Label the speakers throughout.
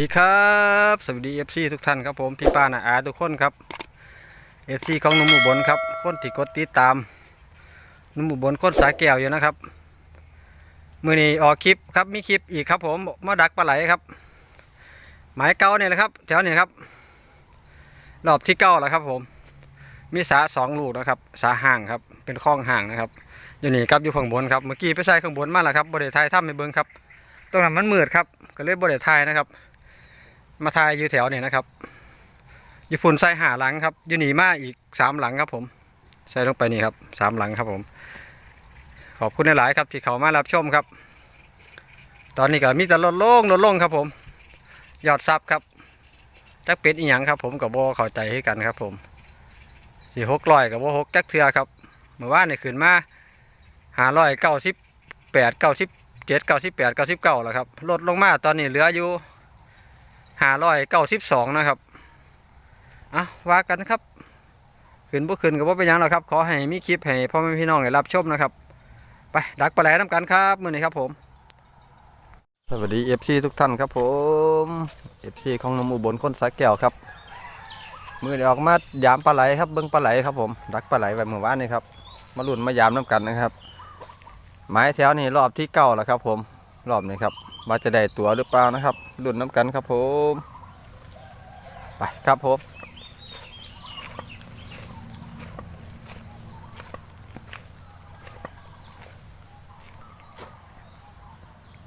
Speaker 1: ดีครับ สวัสดีเอฟซีทุกท่านครับผมพี่ป้านาอาทุกคนครับเอฟซีของนุ่มอุบลครับ คนที่กดติดตาม นุ่มอุบลคนสาแก้วอยู่นะครับมือนี้ออกคลิปครับมีคลิปอีกครับ ผมมาดักปลาไหลครับ หมายเก้าเนี่ยแหละครับแถวนี้ครับ รอบที่เก้าแล้วครับ ผม มีสาสองลูกนะครับ สาห่างครับ เป็นคลองห่างนะครับอยู่นี่ครับอยู่ข้างบนครับเมื่อกี้ไปใส่ข้างบนมาแล้วครับบริไทยถ้ำในเบิ้งครับตรงนั้นมันมืดครับก็เลยบริไทยนะครับ มาทายอยู่แถวเนี่ยนะครับอยู่ฝุ่นใส่หาหลังครับอยู่หนีมาอีกสามหลังครับผม ใส่ลงไปนี่ครับสามหลังครับผม ขอบคุณหลายๆครับที่เขามารับชมครับ ตอนนี้ก็มีแต่ลดลงลดลงครับผม ยอดซับครับจักเป็ดอีหยังครับ ผมกับโบเข้าใจให้กันครับผมสี่หกร้อยกับโบหกจักเทือครับเมื่อวานนี่ขึ้นมาหาร้อยเก้าสิบแปดเก้าสิบเจ็ดเก้าสิบแปดเก้าสิบเก้าแล้วครับลดลงมาตอนนี้เหลืออยู่ ห้าร้อยเก้าสิบสองนะครับอะว่ากันครับขึ้นบ่ขึ้นกับว่าเป็นยังหรอครับ ขอให้มีคลิปให้พ่อแม่พี่น้องได้รับชมนะครับ ไปดักปลาไหลน้ำกันครับมือนี้ครับผม สวัสดี FC ทุกท่านครับผม FC ของนมอุบลคนสาแก้วครับ มือนี้ออกมายามปลาไหลครับเบิ้งปลาไหลครับผมดักปลาไหลไว้เมื่อวานนี้ครับมาลุ่นมายามน้ำกันนะครับหมายแถวนี้รอบที่เก้าแล้วครับ ผมรอบนี้ครับ ว่าจะได้ตัวหรือเปล่านะครับลุ้นน้ำกันครับผมไปครับผม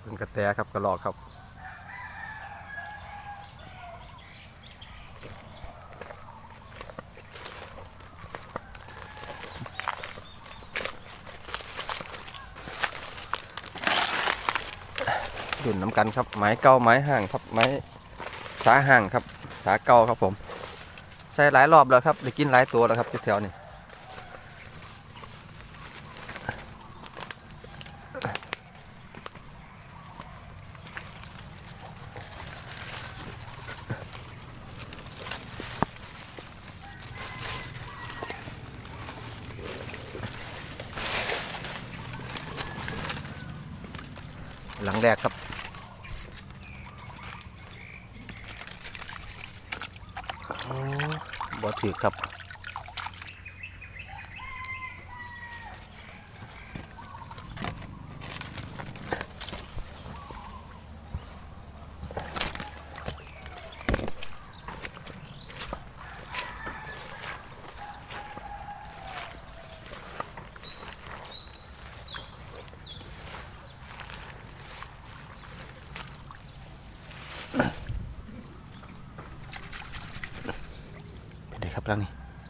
Speaker 1: เป็นกระแตครับกระหลอกครับุนน้ำกันครับไม้เก่าไม้ห่างครับไม้สาห่างครับสาเก่าครับผมใส่หลายรอบแล้วครับได้กินหลายตัวแล้วครับแถวๆนี้หลังแรกครับ โอ้บ่ ถือครับ เป็นไงครับร่างนี้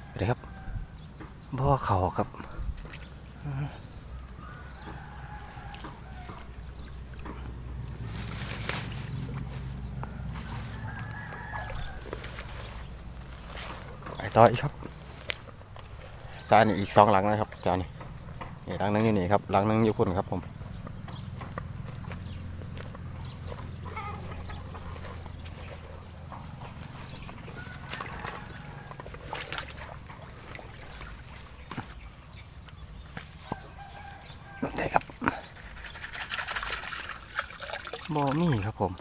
Speaker 1: เป็นไงครับบ่อ เขาครับไปต่ออีกครับซ้ายนี่อีกสองหลังนะครับจานี่นี่หลังนึงอยู่นี่ครับหลังนึงอยู่คุณครับผม บ่มีครับผม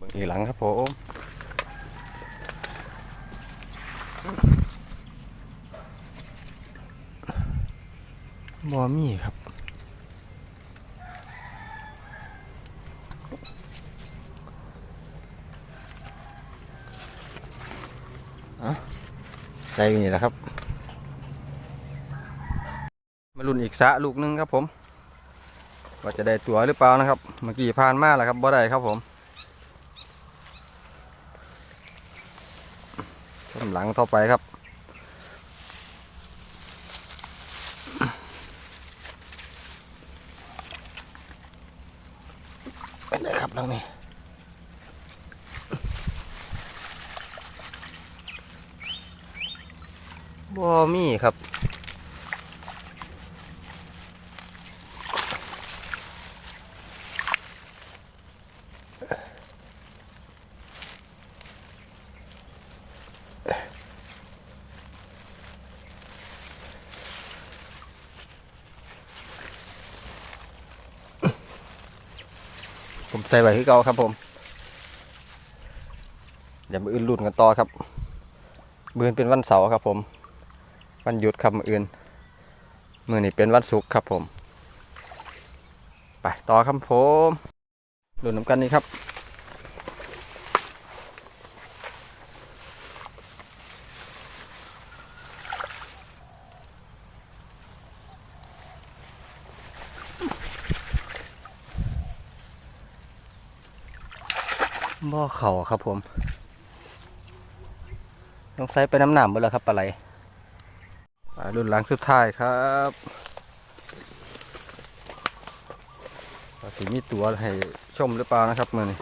Speaker 1: บิ่งอีหลังครับผม บอมี่ครับอะใส่อยู่นี่แหละครับ มาลุ้นอีกสะลูกหนึงครับผมว่าจะได้ตัวหรือเปล่านะครับ เมื่อกี้ผ่านมาแล้วครับบ่ได้ครับผมกำลังต่อไปครับ เป็นไงครั บลังนี้บ่มีครับ ผมใส่ไว้คือเก่าครับผม เดี๋ยวมืออื่นรุ่นกันต่อครับมืออื่นเป็นวันเสาร์ครับผม วันหยุดครับมืออื่นมือนี้เป็นวันศุกร์ครับผม ไปต่อครับผมรุ่นน้ำกันนี้ครับ บ่อเข่าครับผมต้องใส่ไปน้ำหนามเบดแล้วครับปลาไหลปลารุ่นหลังสุดท้ายครับว่าสิมีตัวให้ชมหรือเปล่านะครับมือนี้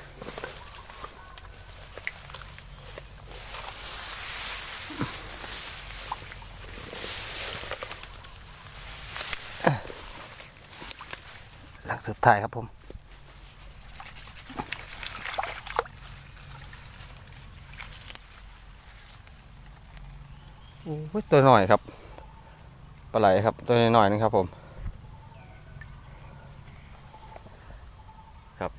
Speaker 1: หลังสุดท้ายครับผม โอ้ยตัวหน่อยครับปลาไหลครับตัวหน่อยนึงครับผมครับ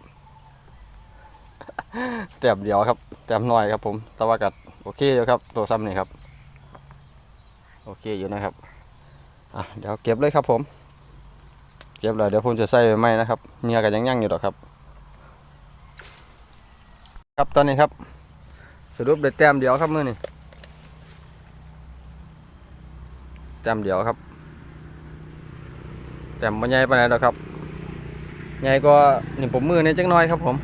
Speaker 1: แต้มเดียวครับแต้มหน่อยครับผมต่ว่ากัดโอเคอยู่ครับ ตัวซ้ำนี่ครับ โอเคอยู่นะครับอะเดี๋ยวเก็บเลยครับผม เก็บเลยเดี๋ยวผมจะใส่ไว้ไหมนะครับเมียกันยังยั่งอยู่หรอกครับ ครับตอนนี้ครับ สรุปได้แต้มเดียวครับมื่อนี่ แต้มเดียวครับแต้มมันใหญ่ไปไหนดอกครับใหญ่ก็หนี่งผมมือนี่จังน้อยครับผม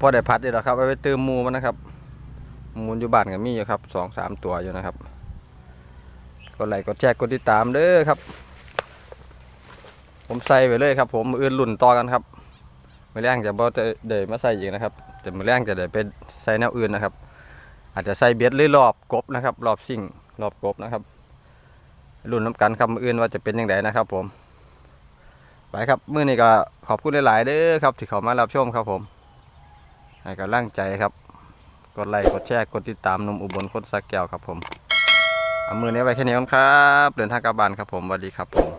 Speaker 1: พอได้พัดเดียวครับเอาไปเติมมูมันนะครับ มูอยู่บ้านก็มีอยู่ครับสองสามตัวอยู่นะครับกดไลค์กดแชร์กดติดตามเด้อครับ ผมใส่ไปเลยครับ ผมมืออื่นหลุ่นต่อกันครับมือแรงจะบ่ได้ได้มาใส่อีกนะครับแต่มือแรงจะได้ไปใส่แนวอื่นนะครับ อาจจะใส่เบ็ดหรือรอบกบนะครับ รอบซิ่งรอบกบนะครับรุ่นน้ำกันคำอื่นว่าจะเป็นยังไงนะครับ ผมไปครับมื้อนี้ก็ขอบคุณหลาย ๆ เด้อครับที่เขามารับชมครับผมให้กำลังใจครับ กดไลค์กดแชร์กดติดตามนุ่มอุบลคนสักแก้วครับผมเอามือนี้ไว้แค่นี้ก่อนครับ เดินทางกลับบ้านครับผมสวัสดีครับผม